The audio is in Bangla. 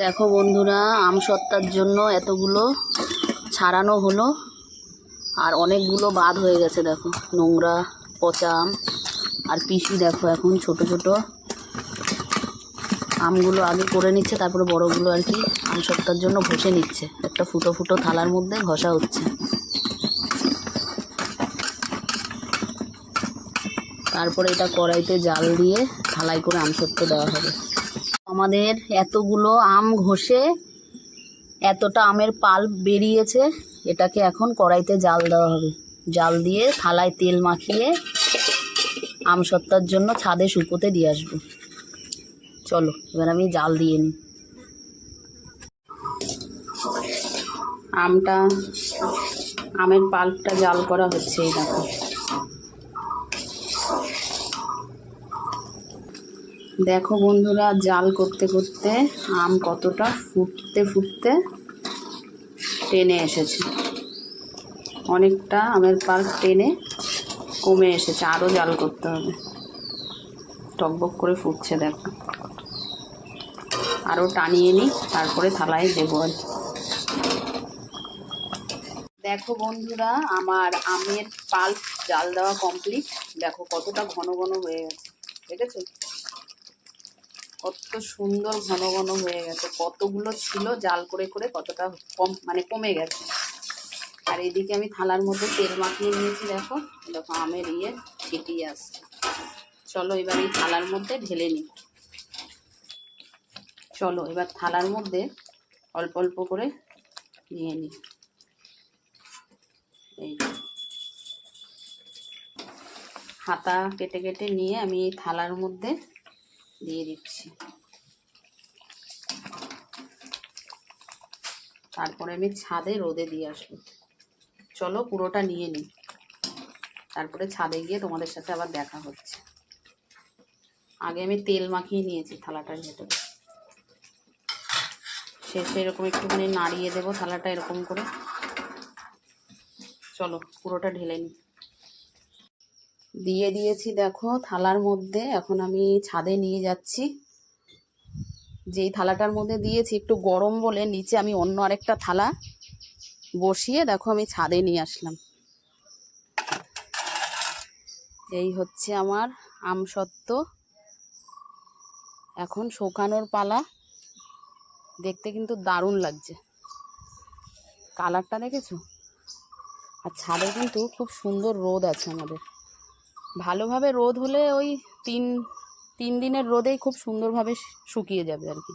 দেখো বন্ধুরা, আম সত্তার জন্য এতগুলো ছাড়ানো হলো, আর অনেকগুলো বাদ হয়ে গেছে, দেখো। নোংরা, পচা আম, আর পিসি দেখো এখন ছোট ছোট। আমগুলো আগে করে নিচ্ছে, তারপরে বড়গুলো আর কি আম সত্তার জন্য ঘষে নিচ্ছে। একটা ফুটো ফুটো থালার মধ্যে ঘষা হচ্ছে। তারপরে এটা কড়াইতে জাল দিয়ে থালাই করে আম সত্য দেওয়া হবে। আমাদের এতগুলো আম ঘষে এতটা আমের পাল্প বেরিয়েছে, এটাকে এখন কড়াইতে জাল দেওয়া হবে। জাল দিয়ে থালায় তেল মাখিয়ে আম সত্তার জন্য ছাদে শুকোতে দিয়ে আসব। চলো, এবার আমি জাল দিয়ে নিই। আমটা, আমের পাল্পটা জাল করা হচ্ছে, এই দেখো। দেখো বন্ধুরা, জাল করতে করতে আম কতটা ফুটতে ফুটতে টেনে এসেছে। অনেকটা আমের পার্ক টেনে কমে এসেছে আরও জাল করতে হবে। টকবক করে ফুটছে, দেখো। আরও টানিয়ে নিই, তারপরে থালায় দেবো আর। দেখো বন্ধুরা, আমার আমের পাল্প জাল দেওয়া কমপ্লিট দেখো কতটা ঘন ঘন হয়ে গেছে, দেখেছ? কত সুন্দর ঘন ঘন হয়ে গেছে। কতগুলো ছিল জাল করে করে কতটা কম মানে কমে গেছে। আর এদিকে আমি থালার মধ্যে তেল মাখিয়ে নিয়েছি, দেখো। দেখো, আমের ইয়ে ছিটিয়ে আসছে। চলো এবার এই থালার মধ্যে ঢেলে নিই। চলো, এবার থালার মধ্যে অল্প অল্প করে নিয়ে নিই। এই হাতা কেটে কেটে নিয়ে আমি এই থালার মধ্যে দিয়ে দিচ্ছি। তারপরে আমি ছাদে রোদে দিয়ে আসব। চলো পুরোটা নিয়ে নিই। তারপরে ছাদে গিয়ে তোমাদের সাথে আবার দেখা হচ্ছে। আগে আমি তেল মাখিয়ে নিয়েছি থালাটার ভেতরে। শেষে এরকম একটুখানি নাড়িয়ে দেবো থালাটা এরকম করে। চলো পুরোটা ঢেলে নিই। দিয়ে দিয়েছি দেখো থালার মধ্যে। এখন আমি ছাদে নিয়ে যাচ্ছি। যেই থালাটার মধ্যে দিয়েছি একটু গরম বলে নিচে আমি অন্য আরেকটা থালা বসিয়ে দেখো আমি ছাদে নিয়ে আসলাম। এই হচ্ছে আমার আমসত্ত্ব। এখন শোকানোর পালা। দেখতে কিন্তু দারুণ লাগছে। কালারটা দেখেছ? আর ছাদে কিন্তু খুব সুন্দর রোদ আছে আমাদের। ভালোভাবে রোদ হলে ওই তিন তিন দিনের রোদেই খুব সুন্দরভাবে শুকিয়ে যাবে আর কি।